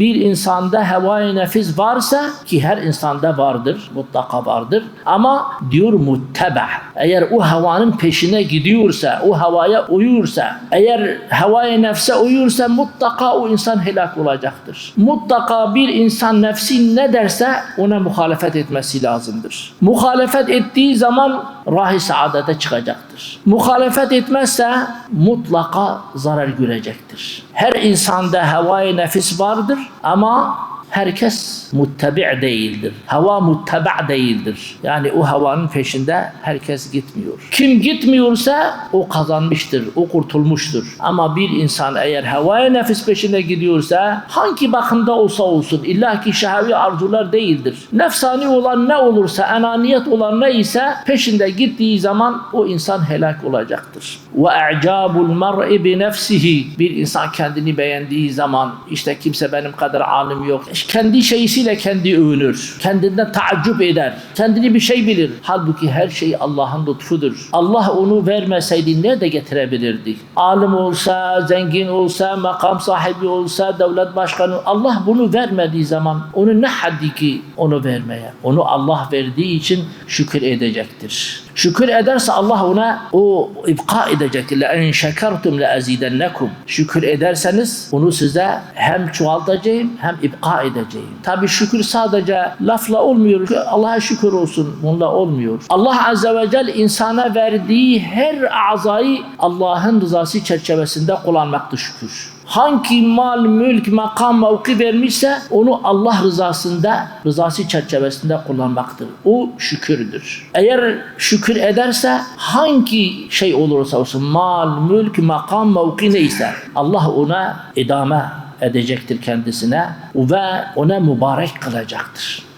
Bir insanda hevai nefis varsa ki her insanda vardır, mutlaka vardır. Ama diyor mutteba. Eğer o havanın peşine gidiyorsa, o havaya uyuyorsa, eğer havai nefse uyuyorsa mutlaka o insan helak olacaktır. Mutlaka bir insan nefsi ne derse ona muhalefet etmesi lazımdır. Muhalefet ettiği zaman rahi saadete çıkacaktır. Muhalefet etmezse mutlaka zarar görecektir. Her insanda havai nefis vardır ama herkes muttabi' değildir. Hava muttaba' değildir. Yani o havanın peşinde herkes gitmiyor. Kim gitmiyorsa o kazanmıştır, o kurtulmuştur. Ama bir insan eğer havaya nefis peşinde gidiyorsa hangi bakımda olsa olsun illa ki şehvi arzular değildir. Nefsani olan ne olursa, enaniyet olan ne ise peşinde gittiği zaman o insan helak olacaktır. Ve i'cabul mer'i bi nefsihi bir insan kendini beğendiği zaman işte kimse benim kadar alim yok. Kendi şeysiyle kendi övünür. Kendinden taaccüp eder. Kendini bir şey bilir. Halbuki her şey Allah'ın lütfudur. Allah onu vermeseydi nerede getirebilirdi? Alim olsa, zengin olsa, makam sahibi olsa, devlet başkanı Allah bunu vermediği zaman onun ne haddi ki onu vermeye? Onu Allah verdiği için şükür edecektir. Şükür ederse Allah ona o ibka edecektir. en şekertum le azidennekum. Şükür ederseniz onu size hem çoğaltacağım hem ibka edeceğim. Tabi şükür sadece lafla olmuyor. Allah'a şükür olsun. Bununla olmuyor. Allah Azze ve Celle insana verdiği her azayı Allah'ın rızası çerçevesinde kullanmaktır şükür. Hangi mal, mülk, makam, mevki vermişse onu Allah rızasında, rızası çerçevesinde kullanmaktır. O şükürdür. Eğer şükür ederse hangi şey olursa olsun mal, mülk, makam, mevki neyse Allah ona idame edecektir kendisine ve ona mübarek kılacaktır.